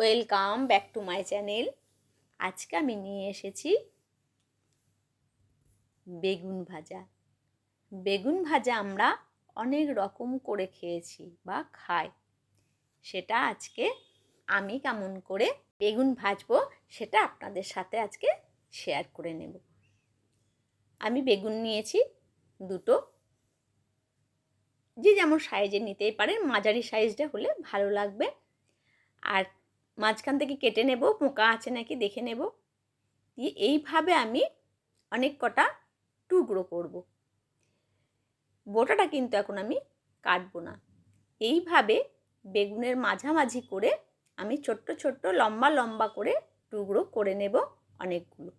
Welcome back to my channel আজকে আমি নিয়ে এসেছি বেগুন ভাজা। বেগুন ভাজা আমরা অনেক রকম করে খেয়েছি বা খাই। সেটা আজকে আমি কেমন করে বেগুন ভাজবো সেটা আপনাদের সাথে আজকে শেয়ার করে নেব। আমি বেগুন নিয়েছি, দুটো। যে যেমন সাইজে নিতেই পারেন, মাঝারি সাইজটা হলে ভালো লাগবে। আর মাঝখান থেকে কেটে নেব, পোকা আছে নাকি দেখে নেব। দিয়ে এইভাবে আমি অনেক কটা টুকরো করব। বোটাটা কিন্তু এখন আমি কাটবো না। এইভাবে বেগুনের মাঝামাঝি করে আমি ছোট্ট ছোট্ট, লম্বা লম্বা করে টুকরো করে নেব অনেকগুলো।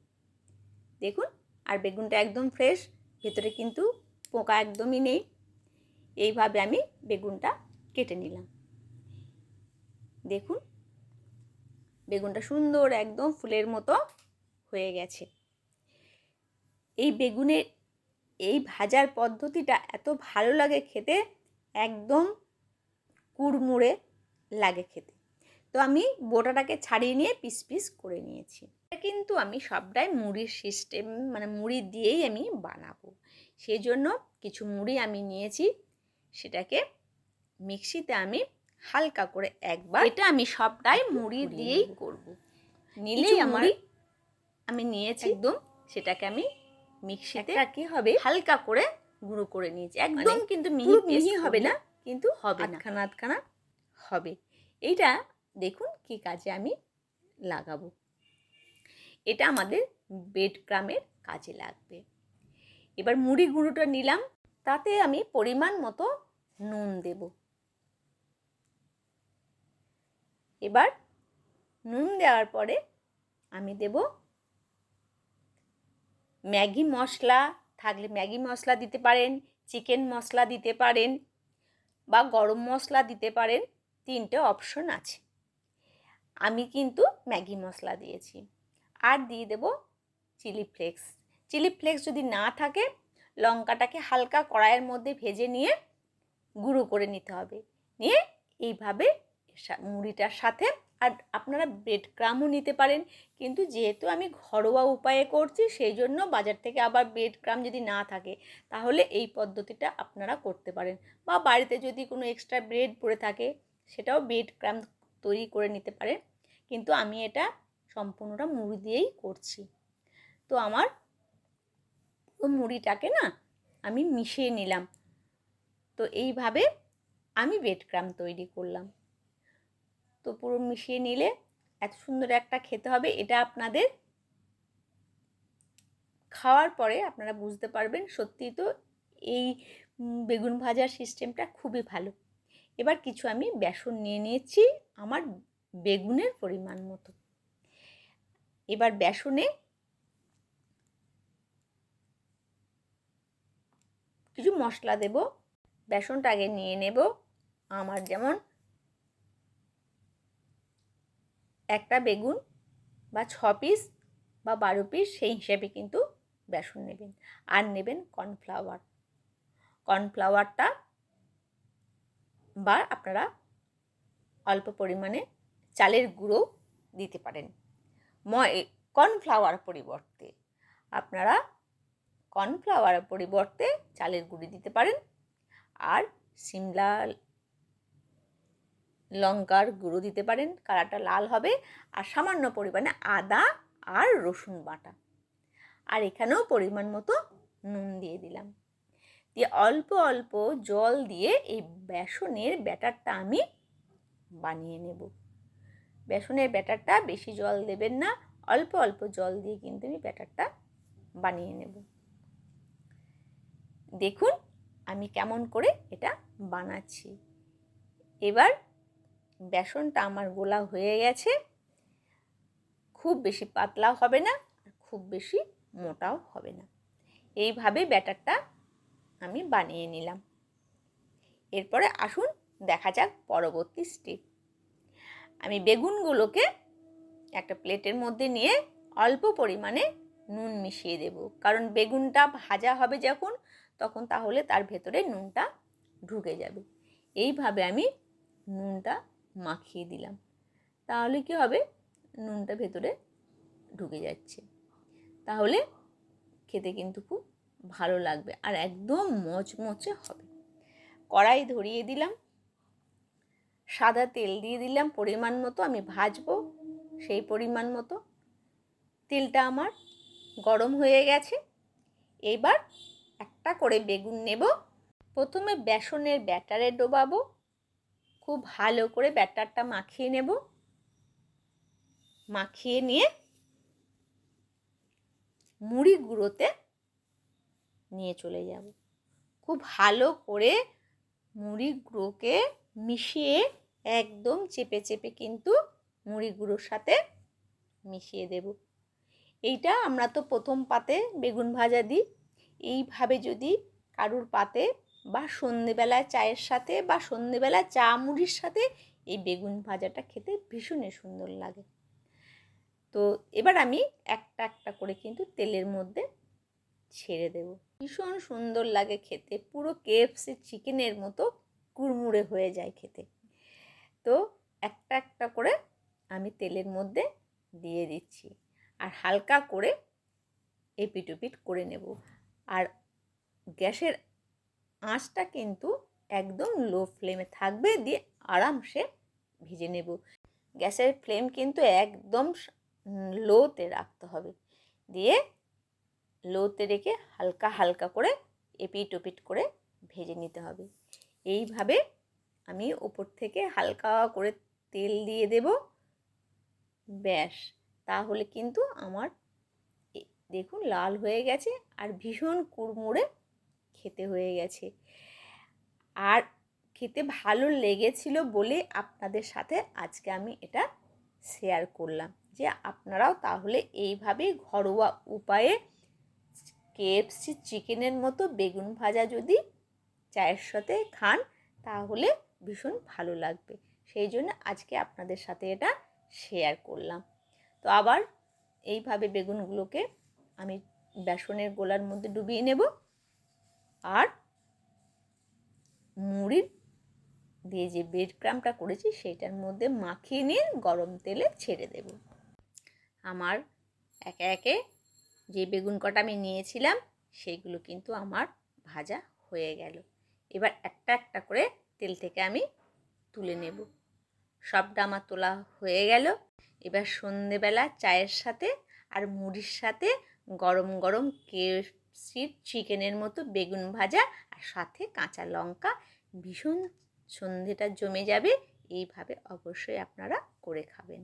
দেখুন, আর বেগুনটা একদম ফ্রেশ, ভেতরে কিন্তু পোকা একদমই নেই। এইভাবে আমি বেগুনটা কেটে নিলাম। দেখুন বেগুনটা সুন্দর একদম ফুলের মতো হয়ে গেছে। এই বেগুনের এই ভাজার পদ্ধতিটা এত ভালো লাগে খেতে, একদম কুড়মুড়ে লাগে খেতে। তো আমি বোটাটাকে ছাড়িয়ে নিয়ে পিস পিস করে নিয়েছি। কিন্তু আমি সবটাই মুড়ির সিস্টেম মানে মুড়ি দিয়েই আমি বানাবো। সেই জন্য কিছু মুড়ি আমি নিয়েছি, সেটাকে মিক্সিতে আমি হালকা করে একবার এটা আমি সবটাই মুড়ি দিয়েই করব। নিলেই আমার আমি নিয়েছি। একদম। সেটাকে আমি মিক্সিতে কি হবে? হালকা করে গুঁড়ো করে নিয়েছি। একদম কিন্তু মিহি মিহি হবে না কিন্তু হবে না। আধখানা আধখানা হবে। এইটা দেখুন কি কাজে আমি লাগাবো। এটা আমাদের বেড ক্রামের কাজে লাগবে। এবার মুড়ি গুঁড়োটা নিলাম। তাতে আমি পরিমাণ মতো নুন দেব। এবার নুন দেওয়ার পরে আমি দেব ম্যাগি মশলা, থাকলে ম্যাগি মশলা দিতে পারেন, চিকেন মশলা দিতে পারেন বা গরম মশলা দিতে পারেন, তিনটে অপশন আছে। আমি কিন্তু ম্যাগি মশলা দিয়েছি। আর দিয়ে দেব চিলি ফ্লেক্স। চিলি ফ্লেক্স যদি না থাকে, লঙ্কাটাকে হালকা কড়াইয়ের মধ্যে ভেজে নিয়ে গুঁড়ো করে নিতে হবে। নিয়ে এইভাবে মুড়িটার সাথে। আর আপনারা ব্রেড ক্রামও নিতে পারেন। কিন্তু যেহেতু আমি ঘরোয়া উপায়ে করছি সেই জন্য বাজার থেকে আবার ব্রেড ক্রাম যদি না থাকে, তাহলে এই পদ্ধতিটা আপনারা করতে পারেন। বা বাড়িতে যদি কোনো এক্সট্রা ব্রেড পড়ে থাকে, সেটাও ব্রেড ক্রাম তৈরি করে নিতে পারেন। কিন্তু আমি এটা সম্পূর্ণটা মুড়ি দিয়েই করছি। তো আমার মুড়িটাকে না, আমি মিশিয়ে নিলাম। তো এইভাবে আমি ব্রেড ক্রাম তৈরি করলাম। তো পুরো মিশিয়ে নিলে এত সুন্দর একটা খেতে হবে, এটা আপনাদের খাওয়ার পরে আপনারা বুঝতে পারবেন সত্যি তো এই বেগুন ভাজার সিস্টেমটা খুবই ভালো। এবার কিছু আমি বেসন নিয়ে নিয়েছি আমার বেগুনের পরিমাণ মতো। এবার বেসনে কিছু মশলা দেব, বেসনটা আগে নিয়ে নেব, আমার যেমন একটা বেগুন বা ছ পিস বা বারো পিস সেই হিসেবে কিন্তু বেসন নেবেন। আর নেবেন কর্নফ্লাওয়ার কর্নফ্লাওয়ারটা বা আপনারা অল্প পরিমাণে চালের গুঁড়ো দিতে পারেন। ম কর্নফ্লাওয়ার পরিবর্তে আপনারা কর্নফ্লাওয়ার পরিবর্তে চালের গুঁড়ি দিতে পারেন। আর সিমলা লঙ্কার গুঁড়ো দিতে পারেন, কালারটা লাল হবে, আর সামান্য পরিমাণে আদা আর রসুন বাটা। আর এখানেও পরিমাণ মতো নুন দিয়ে দিলাম। দিয়ে অল্প অল্প জল দিয়ে এই বেসনের ব্যাটারটা আমি বানিয়ে নেব। বেসনের ব্যাটারটা বেশি জল দেবেন না, অল্প অল্প জল দিয়ে কিন্তু আমি ব্যাটারটা বানিয়ে নেব। দেখুন আমি কেমন করে এটা বানাচ্ছি। এবার বেসনটা আমার গোলা হয়ে গেছে। খুব বেশি পাতলাও হবে না, আর খুব বেশি মোটাও হবে না। এইভাবে ব্যাটারটা আমি বানিয়ে নিলাম। এরপরে আসুন দেখা যাক পরবর্তী স্টেপ আমি বেগুনগুলোকে একটা প্লেটের মধ্যে নিয়ে অল্প পরিমাণে নুন মিশিয়ে দেব। কারণ বেগুনটা ভাজা হবে যখন, তখন তাহলে তার ভেতরে নুনটা ঢুকে যাবে। এইভাবে আমি নুনটা মাখিয়ে দিলাম। তাহলে কি হবে? নুনটা ভেতরে ঢুকে যাচ্ছে। তাহলে খেতে কিন্তু খুব ভালো লাগবে আর একদম মচমচে হবে। কড়াই ধরিয়ে দিলাম। সাদা তেল দিয়ে দিলাম। পরিমাণ মতো আমি ভাজবো সেই পরিমাণ মতো। তেলটা আমার গরম হয়ে গেছে। এবার একটা করে বেগুন নেব। প্রথমে বেসনের ব্যাটারে ডোবাবো। খুব ভালো করে ব্যাটারটা মাখিয়ে নেব। মাখিয়ে নিয়ে মুড়ি গুঁড়োতে নিয়ে চলে যাব। খুব ভালো করে মুড়ি গুঁড়োকে মিশিয়ে একদম চেপে চেপে কিন্তু মুড়ি গুঁড়োর সাথে মিশিয়ে দেব। এইটা আমরা তো প্রথম পাতে বেগুন ভাজা দিই। এইভাবে যদি কারুর পাতে বা সন্ধেবেলায় চায়ের সাথে বা সন্ধেবেলায় চা মুড়ির সাথে এই বেগুন ভাজাটা খেতে ভীষণই সুন্দর লাগে। তো এবার আমি একটা একটা করে কিন্তু তেলের মধ্যে ছেড়ে দেব। ভীষণ সুন্দর লাগে খেতে, পুরো কেএফসি চিকেনের মতো কুড়মুড়ে হয়ে যায় খেতে। তো একটা একটা করে আমি তেলের মধ্যে দিয়ে দিচ্ছি আর হালকা করে এপিট ওপিট করে নেব। আর গ্যাসের আঁচটা কিন্তু একদম লো ফ্লেমে থাকবে, দিয়ে আরামসে ভেজে নেব। গ্যাসের ফ্লেম কিন্তু একদম লোতে রাখতে হবে। দিয়ে লোতে রেখে হালকা হালকা করে এপিট ওপিট করে ভেজে নিতে হবে। এইভাবে আমি ওপর থেকে হালকা করে তেল দিয়ে দেব। ব্যাস, তাহলে কিন্তু আমার দেখুন লাল হয়ে গেছে, আর ভীষণ কুড়মুড়ে খেতে হয়ে গেছে। আর খেতে ভালো লেগেছিল বলে আপনাদের সাথে আজকে আমি এটা শেয়ার করলাম। যে আপনারাও তাহলে এইভাবে ঘরোয়া উপায়ে কেএফসি চিকেনের মতো বেগুন ভাজা যদি চায়ের সাথে খান, তাহলে ভীষণ ভালো লাগবে। সেই জন্য আজকে আপনাদের সাথে এটা শেয়ার করলাম। তো আবার এইভাবে বেগুনগুলোকে আমি বেসনের গোলার মধ্যে ডুবিয়ে নেব। আর মুড়ির দিয়ে যে ব্রেড ক্রামটা করেছি সেটার মধ্যে মাখিয়ে নিয়ে গরম তেলে ছেড়ে দেব। আমার একে একে যে বেগুন কটা আমি নিয়েছিলাম সেইগুলো কিন্তু আমার ভাজা হয়ে গেল। এবার একটা একটা করে তেল থেকে আমি তুলে নেব। সবটা আমার তোলা হয়ে গেল। এবার সন্ধেবেলা চায়ের সাথে আর মুড়ির সাথে গরম গরম কেএফসির চিকেনের মতো বেগুন ভাজা আর সাথে কাঁচা লঙ্কা। ভীষণ সন্ধেটা জমে যাবে, এইভাবে অবশ্যই আপনারা করে খাবেন।